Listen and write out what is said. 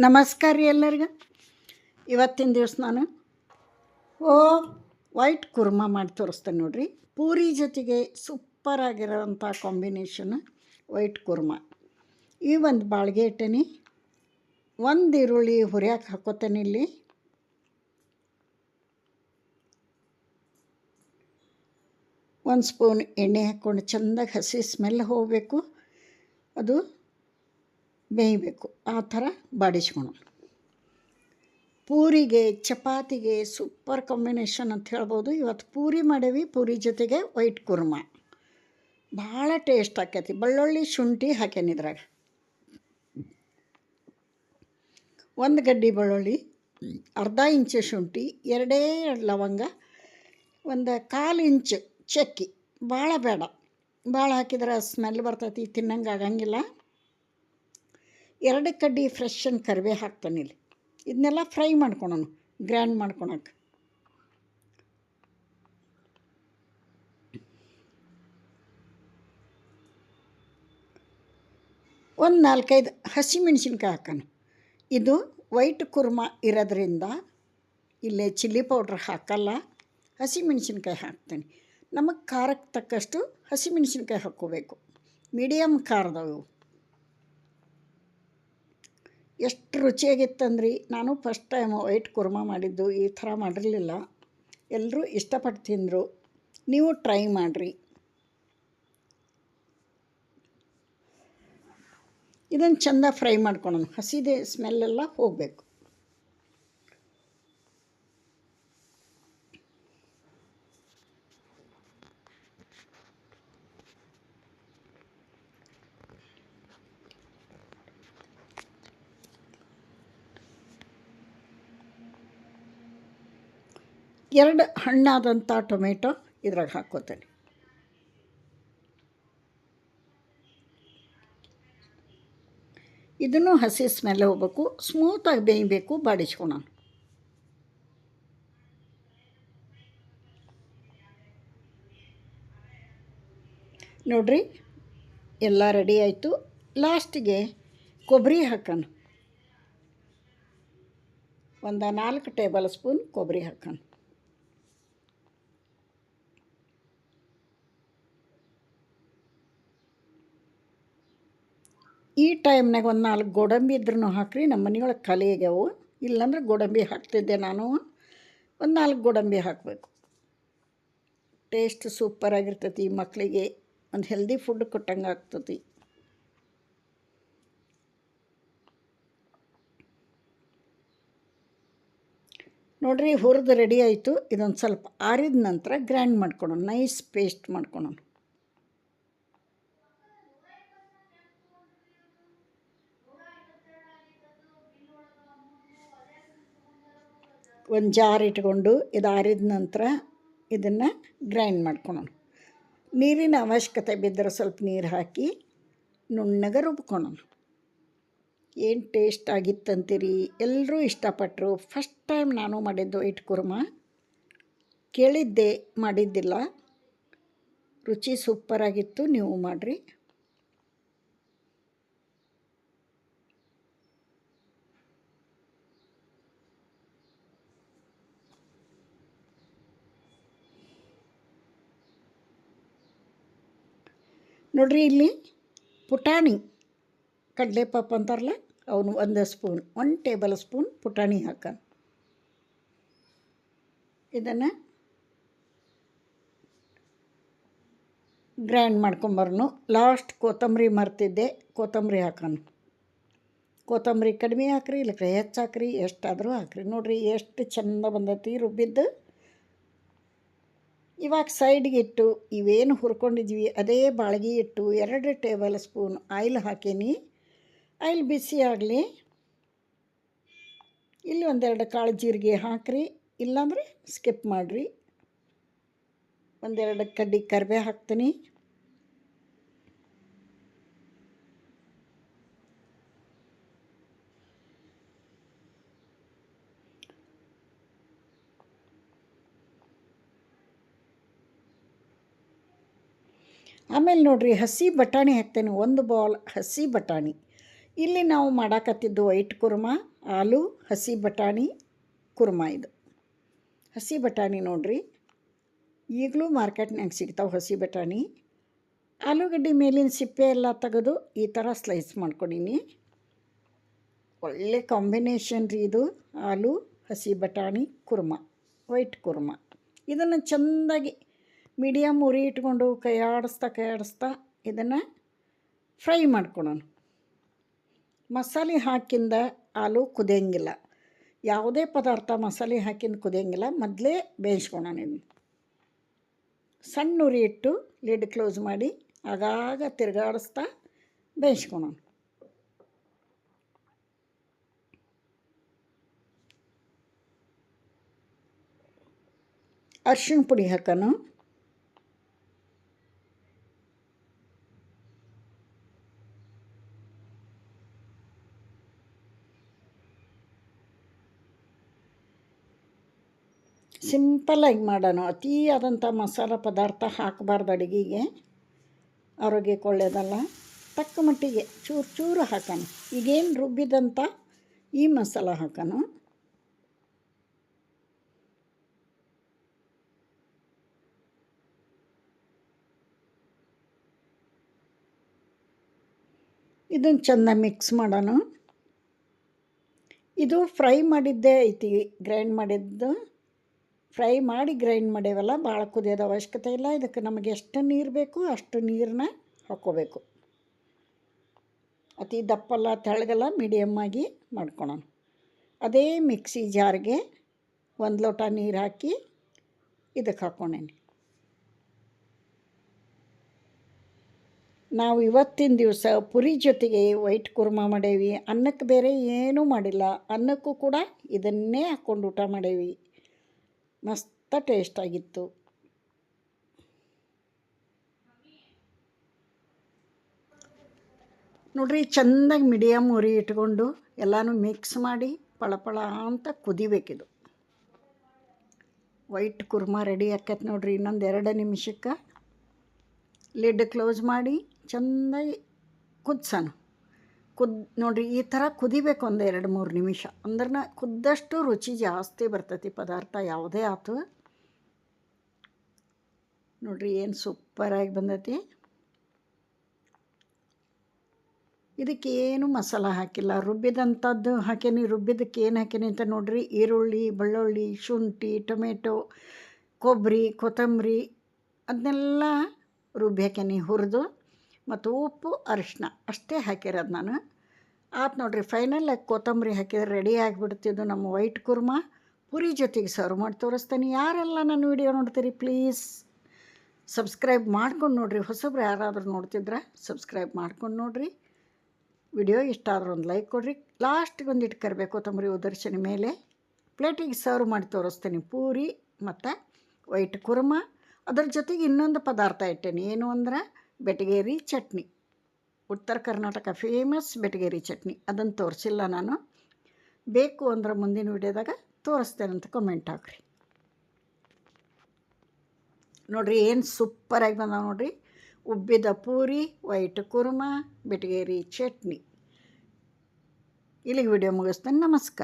ನಮಸ್ಕಾರ ರೀ ಎಲ್ಲರಿಗ. ಇವತ್ತಿನ ದಿವಸ ನಾನು ಓ ವೈಟ್ ಕುರ್ಮಾ ಮಾಡಿ ತೋರಿಸ್ತೇನೆ ನೋಡಿರಿ. ಪೂರಿ ಜೊತೆಗೆ ಸೂಪರ್ ಆಗಿರೋವಂಥ ಕಾಂಬಿನೇಷನ್ ವೈಟ್ ಕುರ್ಮಾ. ಈ ಒಂದು ಬಾಳ್ಗೆ ಇಟ್ಟೇನಿ. ಒಂದು ಈರುಳ್ಳಿ ಹುರಿಯಾಕೆ ಹಾಕೋತೇನೆ ಇಲ್ಲಿ. ಒಂದು ಸ್ಪೂನ್ ಎಣ್ಣೆ ಹಾಕ್ಕೊಂಡು ಚೆಂದಾಗಿ ಹಸಿ ಸ್ಮೆಲ್ ಹೋಗಬೇಕು. ಅದು ಬೇಯಬೇಕು. ಆ ಥರ ಬಾಡಿಸ್ಕೊಳೋಣ. ಪೂರಿಗೆ, ಚಪಾತಿಗೆ ಸೂಪರ್ ಕಾಂಬಿನೇಷನ್ ಅಂತ ಹೇಳ್ಬೋದು. ಇವತ್ತು ಪೂರಿ ಮಾಡೇವಿ. ಪೂರಿ ಜೊತೆಗೆ ವೈಟ್ ಕುರ್ಮ. ಭಾಳ ಟೇಸ್ಟ್ ಆಕೈತಿ. ಬೆಳ್ಳುಳ್ಳಿ, ಶುಂಠಿ ಹಾಕೇನಿ ಇದ್ರಾಗ. ಒಂದು ಗಡ್ಡಿ ಬೆಳ್ಳುಳ್ಳಿ, ಅರ್ಧ ಇಂಚು ಶುಂಠಿ, ಎರಡೇ ಎರಡು ಲವಂಗ, ಒಂದು ಕಾಲು ಇಂಚು ಚಕ್ಕಿ. ಭಾಳ ಬೇಡ. ಭಾಳ ಹಾಕಿದ್ರೆ ಸ್ಮೆಲ್ ಬರ್ತೈತಿ, ತಿನ್ನಂಗೆ ಆಗಂಗಿಲ್ಲ. ಎರಡು ಕಡ್ಡಿ ಫ್ರೆಶ್ ಅನ್ನು ಕರಿವೆ ಹಾಕ್ತಾನೆ ಇಲ್ಲಿ. ಇದನ್ನೆಲ್ಲ ಫ್ರೈ ಮಾಡ್ಕೊಳೋಣ, ಗ್ರ್ಯಾಂಡ್ ಮಾಡ್ಕೊಳಕ್ಕೆ. ಒಂದು ನಾಲ್ಕೈದು ಹಸಿಮೆಣ್ಸಿನ್ಕಾಯಿ ಹಾಕೋಣ. ಇದು ವೈಟ್ ಕುರ್ಮಾ ಇರೋದ್ರಿಂದ ಇಲ್ಲೇ ಚಿಲ್ಲಿ ಪೌಡ್ರ್ ಹಾಕಲ್ಲ, ಹಸಿಮೆಣ್ಸಿನ್ಕಾಯಿ ಹಾಕ್ತೇನೆ. ನಮಗೆ ಖಾರಕ್ಕೆ ತಕ್ಕಷ್ಟು ಹಸಿಮೆಣ್ಸಿನ್ಕಾಯಿ ಹಾಕ್ಕೋಬೇಕು. ಮೀಡಿಯಮ್ ಖಾರದವು. ಎಷ್ಟು ರುಚಿಯಾಗಿತ್ತಂದ್ರಿ. ನಾನು ಫಸ್ಟ್ ಟೈಮ್ ವೈಟ್ ಕುರ್ಮಾ ಮಾಡಿದ್ದು, ಈ ಥರ ಮಾಡಿರಲಿಲ್ಲ. ಎಲ್ಲರೂ ಇಷ್ಟಪಟ್ಟು ತಿಂದರು. ನೀವು ಟ್ರೈ ಮಾಡಿರಿ. ಇದನ್ನು ಚೆಂದ ಫ್ರೈ ಮಾಡ್ಕೊಳೋಣ. ಹಸಿದೆ ಸ್ಮೆಲ್ಲೆಲ್ಲ ಹೋಗಬೇಕು. ಎರಡು ಹಣ್ಣಾದಂಥ ಟೊಮೆಟೊ ಇದ್ರಾಗ ಹಾಕ್ಕೋತೇನೆ. ಇದನ್ನು ಹಸಿ ಸ್ಮೆಲ್ ಹೋಗ್ಬೇಕು ಸ್ಮೂತಾಗಿ ಬೇಯಬೇಕು ಬಾಡಿಸ್ಕೊಳ ನೋಡ್ರಿ, ಎಲ್ಲ ರೆಡಿ ಆಯಿತು. ಲಾಸ್ಟಿಗೆ ಕೊಬ್ಬರಿ ಹಾಕೋಣ. ಒಂದು ನಾಲ್ಕು ಟೇಬಲ್ ಸ್ಪೂನ್ ಕೊಬ್ಬರಿ ಹಾಕೋಣ. ಈ ಟೈಮ್ನಾಗ ಒಂದು ನಾಲ್ಕು ಗೋಡಂಬಿ ಇದ್ರೂ ಹಾಕ್ರಿ ನಮ್ಮ ಮನೆಯೊಳಗೆ ಖಾಲಿ ಆಗ್ಯಾವು. ಇಲ್ಲಾಂದ್ರೆ ಗೋಡಂಬಿ ಹಾಕ್ತಿದ್ದೆ ನಾನು. ಒಂದು ನಾಲ್ಕು ಗೋಡಂಬಿ ಹಾಕಬೇಕು. ಟೇಸ್ಟ್ ಸೂಪರಾಗಿರ್ತೈತಿ ಮಕ್ಕಳಿಗೆ ಒಂದು ಹೆಲ್ದಿ ಫುಡ್ ಕೊಟ್ಟಂಗೆ ಆಗ್ತತಿ. ನೋಡ್ರಿ ಹುರಿದು ರೆಡಿ ಆಯಿತು, ಇದೊಂದು ಸ್ವಲ್ಪ ಆರಿದ ನಂತರ ಗ್ರ್ಯಾಂಡ್ ಮಾಡ್ಕೊಳೋಣ ನೈಸ್ ಪೇಸ್ಟ್ ಮಾಡ್ಕೊಳೋಣ. ಒಂದು ಜಾರ್ ಇಟ್ಕೊಂಡು ಇದು ಆರಿದ ನಂತರ ಇದನ್ನು ಗ್ರೈಂಡ್ ಮಾಡ್ಕೊಳೋಣ. ನೀರಿನ ಅವಶ್ಯಕತೆ ಬಿದ್ದರೆ ಸ್ವಲ್ಪ ನೀರು ಹಾಕಿ ನುಣ್ಣಗೆ ರುಬ್ಕೊಳೋಣ. ಏನು ಟೇಸ್ಟ್ ಆಗಿತ್ತಂತೀರಿ? ಎಲ್ಲರೂ ಇಷ್ಟಪಟ್ಟರು ಫಸ್ಟ್ ಟೈಮ್ ನಾನು ಮಾಡಿದ್ದು ಇಟ್ ಕುರ್ಮ. ಕೇಳಿದ್ದೆ ಮಾಡಿದ್ದಿಲ್ಲ. ರುಚಿ ಸೂಪರಾಗಿತ್ತು ನೀವು ಮಾಡಿರಿ. ನೋಡ್ರಿ ಇಲ್ಲಿ ಪುಟಾಣಿ ಕಡಲೆಪಪ್ಪು ಅಂತಾರಲ್ಲ, ಅವನು ಒಂದು ಸ್ಪೂನ್ ಒನ್ ಟೇಬಲ್ ಸ್ಪೂನ್ ಪುಟಾಣಿ ಹಾಕ. ಇದನ್ನು ಗ್ರೈಂಡ್ ಮಾಡ್ಕೊಂಬರ್ನು. ಲಾಸ್ಟ್ ಕೊತ್ತಂಬರಿ ಮರ್ತಿದ್ದೆ, ಕೊತ್ತಂಬರಿ ಹಾಕೋಣ. ಕೊತ್ತಂಬರಿ ಕಡಿಮೆ ಹಾಕ್ರಿ ಇಲ್ಲ ಹೆಚ್ಚು ಹಾಕ್ರಿ, ಎಷ್ಟಾದರೂ ಹಾಕ್ರಿ. ನೋಡಿರಿ, ಎಷ್ಟು ಚಂದ ಬಂದೈತಿ ರುಬ್ಬಿದ್ದು. ಇವಾಗ ಸೈಡ್ಗೆ ಇಟ್ಟು ಇವೇನು ಹುರ್ಕೊಂಡಿದ್ವಿ, ಅದೇ ಬಾಳ್ಗೆ ಇಟ್ಟು ಎರಡು ಟೇಬಲ್ ಸ್ಪೂನ್ ಆಯಿಲ್ ಹಾಕೀನಿ. ಆಯಿಲ್ ಬಿಸಿ ಆಗಲಿ, ಇಲ್ಲಿ ಒಂದೆರಡು ಕಾಳು ಜೀರಿಗೆ ಹಾಕ್ರಿ, ಇಲ್ಲಾಂದರೆ ಸ್ಕಿಪ್ ಮಾಡಿರಿ. ಒಂದೆರಡು ಕಡ್ಡಿ ಕರಿಬೇ ಹಾಕ್ತೀನಿ. ಆಮೇಲೆ ನೋಡಿರಿ ಹಸಿ ಬಟಾಣಿ ಹಾಕ್ತೇನೆ, ಒಂದು ಬೌಲ್ ಹಸಿ ಬಟಾಣಿ. ಇಲ್ಲಿ ನಾವು ಮಾಡಾಕತ್ತಿದ್ದು ವೈಟ್ ಕುರ್ಮ, ಆಲೂ, ಹಸಿ ಬಟಾಣಿ, ಕುರ್ಮ ಇದು. ಹಸಿ ಬಟಾಣಿ ನೋಡ್ರಿ, ಈಗಲೂ ಮಾರ್ಕೆಟ್ನಾಗ ಸಿಗ್ತಾವೆ ಹಸಿ ಬಟಾಣಿ. ಆಲೂಗಡ್ಡೆ ಮೇಲಿನ ಸಿಪ್ಪೆ ಎಲ್ಲ ತೆಗೆದು ಈ ಥರ ಸ್ಲೈಸ್ ಮಾಡ್ಕೊಂಡೀನಿ. ಒಳ್ಳೆ ಕಾಂಬಿನೇಷನ್ ರೀ ಇದು, ಆಲೂ, ಹಸಿ ಬಟಾಣಿ, ಕುರ್ಮ ವೈಟ್ ಕುರ್ಮ. ಇದನ್ನು ಚೆಂದಾಗಿ ಮೀಡಿಯಮ್ ಉರಿ ಇಟ್ಕೊಂಡು ಕೈ ಆಡಿಸ್ತಾ ಕೈ ಆಡಿಸ್ತಾ ಇದನ್ನು ಫ್ರೈ ಮಾಡ್ಕೊಳ್ಳೋಣ ಮಸಾಲೆ ಹಾಕಿಂದ ಆಲೂ ಕುದಿಯಂಗಿಲ್ಲ. ಯಾವುದೇ ಪದಾರ್ಥ ಮಸಾಲೆ ಹಾಕಿಂದ ಕುದಿಯಂಗಿಲ್ಲ. ಮೊದಲೇ ಬೇಯಿಸ್ಕೊಳ್ಳೋಣ ಇದನ್ನು. ಸಣ್ಣ ಉರಿ ಇಟ್ಟು ಲಿಡ್ ಕ್ಲೋಸ್ ಮಾಡಿ ಆಗಾಗ ತಿರುಗಾಡಿಸ್ತಾ ಬೇಯಿಸ್ಕೊಳ್ಳೋಣ ಅರ್ಶಿಣ ಪುಡಿ ಹಾಕೋಣ. ಸಿಂಪಲ್ಲಾಗಿ ಮಾಡೋಣ. ಅತೀ ಆದಂಥ ಮಸಾಲ ಪದಾರ್ಥ ಹಾಕಬಾರ್ದು ಅಡುಗೆಗೆ. ಆರೋಗ್ಯಕ್ಕೆ ಒಳ್ಳೆಯದಲ್ಲ ತಕ್ಕ ಮಟ್ಟಿಗೆ ಚೂರು ಚೂರು ಹಾಕೋಣ. ಈಗೇನು ರುಬ್ಬಿದಂಥ ಈ ಮಸಾಲ ಹಾಕೋಣ. ಇದನ್ನು ಚೆಂದ ಮಿಕ್ಸ್ ಮಾಡೋಣ. ಇದು ಫ್ರೈ ಮಾಡಿದ್ದೇ ಐತಿ, ಗ್ರೈಂಡ್ ಮಾಡಿದ್ದು. ಫ್ರೈ ಮಾಡಿ ಗ್ರೈಂಡ್ ಮಾಡೇವಲ್ಲ, ಭಾಳ ಕುದಿಯೋದು ಅವಶ್ಯಕತೆ ಇಲ್ಲ. ಇದಕ್ಕೆ ನಮಗೆ ಎಷ್ಟು ನೀರು ಬೇಕು, ಅಷ್ಟು ನೀರನ್ನ ಹಾಕ್ಕೋಬೇಕು. ಅತಿ ದಪ್ಪಲ್ಲ ತೆಳಗಲ್ಲ ಮೀಡಿಯಮ್ಮಾಗಿ ಮಾಡ್ಕೊಳೋಣ. ಅದೇ ಮಿಕ್ಸಿ ಜಾರ್ಗೆ ಒಂದು ಲೋಟ ನೀರು ಹಾಕಿ ಇದಕ್ಕೆ ಹಾಕ್ಕೊಂಡೇನಿ ನಾವು ಇವತ್ತಿನ ದಿವಸ ಪುರಿ ಜೊತೆಗೆ ವೈಟ್ ಕುರ್ಮ ಮಾಡೇವಿ. ಅನ್ನಕ್ಕೆ ಬೇರೆ ಏನೂ ಮಾಡಿಲ್ಲ. ಅನ್ನಕ್ಕೂ ಕೂಡ ಇದನ್ನೇ ಹಾಕ್ಕೊಂಡು ಊಟ ಮಾಡೇವಿ. ಮಸ್ತ ಟೇಸ್ಟ್ ಆಗಿತ್ತು. ನೋಡ್ರಿ, ಚೆಂದಾಗಿ ಮೀಡಿಯಮ್ ಉರಿ ಇಟ್ಕೊಂಡು ಎಲ್ಲನೂ ಮಿಕ್ಸ್ ಮಾಡಿ ಪಳಪಳ ಅಂತ ಕುದಿಬೇಕಿದು. ವೈಟ್ ಕುರ್ಮ ರೆಡಿ ಆಕೈತೆ ನೋಡ್ರಿ, ಇನ್ನೊಂದು ಎರಡು ನಿಮಿಷಕ್ಕೆ ಲಿಡ್ ಕ್ಲೋಸ್ ಮಾಡಿ ಚೆಂದಾಗಿ ಕುದ್ಸೋಣ. ಕುದ್, ನೋಡಿರಿ ಈ ಥರ ಕುದಿಬೇಕು ಒಂದು ಎರಡು ಮೂರು ನಿಮಿಷ. ಅಂದ್ರೆ ಕುದ್ದಷ್ಟು ರುಚಿ ಜಾಸ್ತಿ ಬರ್ತೈತಿ ಪದಾರ್ಥ, ಯಾವುದೇ ಆಯ್ತು ನೋಡಿರಿ ಏನು ಸೂಪರಾಗಿ ಬಂದೈತಿ. ಇದಕ್ಕೆ ಏನು ಮಸಾಲ ಹಾಕಿಲ್ಲ. ರುಬ್ಬಿದಂಥದ್ದು ಹಾಕೇನಿ, ರುಬ್ಬಿದಕ್ಕೆ ಏನು ಹಾಕೇನಿ ಅಂತ ನೋಡ್ರಿ. ಈರುಳ್ಳಿ, ಬೆಳ್ಳುಳ್ಳಿ, ಶುಂಠಿ, ಟೊಮೆಟೊ, ಕೊಬ್ಬರಿ, ಕೊತ್ತಂಬರಿ, ಅದನ್ನೆಲ್ಲ ರುಬ್ಬಿ ಹಾಕೇನಿ ಹುರಿದು. ಮತ್ತು ಉಪ್ಪು ಅರಿಶಿನ ಅಷ್ಟೇ ಹಾಕಿರೋದು ನಾನು. ಆತು ನೋಡಿರಿ ಫೈನಲಾಗಿ ಕೊತ್ತಂಬರಿ ಹಾಕಿದ್ರೆ ರೆಡಿ ಆಗಿಬಿಡ್ತಿದ್ದು ನಮ್ಮ ವೈಟ್ ಕುರ್ಮ. ಪುರಿ ಜೊತೆಗೆ ಸರ್ವ್ ಮಾಡಿ ತೋರಿಸ್ತೀನಿ. ಯಾರೆಲ್ಲ ನನ್ನ ವಿಡಿಯೋ ನೋಡ್ತೀರಿ ಪ್ಲೀಸ್ ಸಬ್ಸ್ಕ್ರೈಬ್ ಮಾಡ್ಕೊಂಡು ನೋಡಿರಿ. ಹೊಸಬ್ರು ಯಾರಾದರೂ ನೋಡ್ತಿದ್ರೆ ಸಬ್ಸ್ಕ್ರೈಬ್ ಮಾಡ್ಕೊಂಡು ನೋಡಿರಿ. ವಿಡಿಯೋ ಇಷ್ಟ ಆದ್ರೆ ಒಂದು ಲೈಕ್ ಕೊಡಿರಿ. ಲಾಸ್ಟಿಗೆ ಒಂದು ಇಟ್ಟು ಕರಿಬೇಕು ಕೊತ್ತಂಬರಿ ಉದರ್ಶನ ಮೇಲೆ. ಪ್ಲೇಟಿಗೆ ಸರ್ವ್ ಮಾಡಿ ತೋರಿಸ್ತೀನಿ. ಪೂರಿ ಮತ್ತು ವೈಟ್ ಕುರ್ಮ. ಅದ್ರ ಜೊತೆಗೆ ಇನ್ನೊಂದು ಪದಾರ್ಥ ಇಟ್ಟೇನೆ. ಏನು ಅಂದ್ರೆ ಬೆಟಗೇರಿ ಚಟ್ನಿ. ಉತ್ತರ ಕರ್ನಾಟಕ ಫೇಮಸ್ ಬೆಟಗೇರಿ ಚಟ್ನಿ. ಅದನ್ನು ತೋರಿಸಿಲ್ಲ ನಾನು. ಬೇಕು ಅಂದ್ರೆ ಮುಂದಿನ ವಿಡಿಯೋದಾಗ ತೋರಿಸ್ತೇನೆ ಅಂತ ಕಮೆಂಟ್ ಹಾಕ್ರಿ. ನೋಡ್ರಿ ಏನು ಸೂಪರಾಗಿ ಬಂದಾವೆ ನೋಡ್ರಿ. ಉಬ್ಬಿದ ಪೂರಿ ವೈಟ್ ಕುರ್ಮ, ಬೆಟಗೇರಿ ಚಟ್ನಿ. ಇಲ್ಲಿಗೆ ವಿಡಿಯೋ ಮುಗಿಸ್ತೇನೆ. ನಮಸ್ಕಾರ.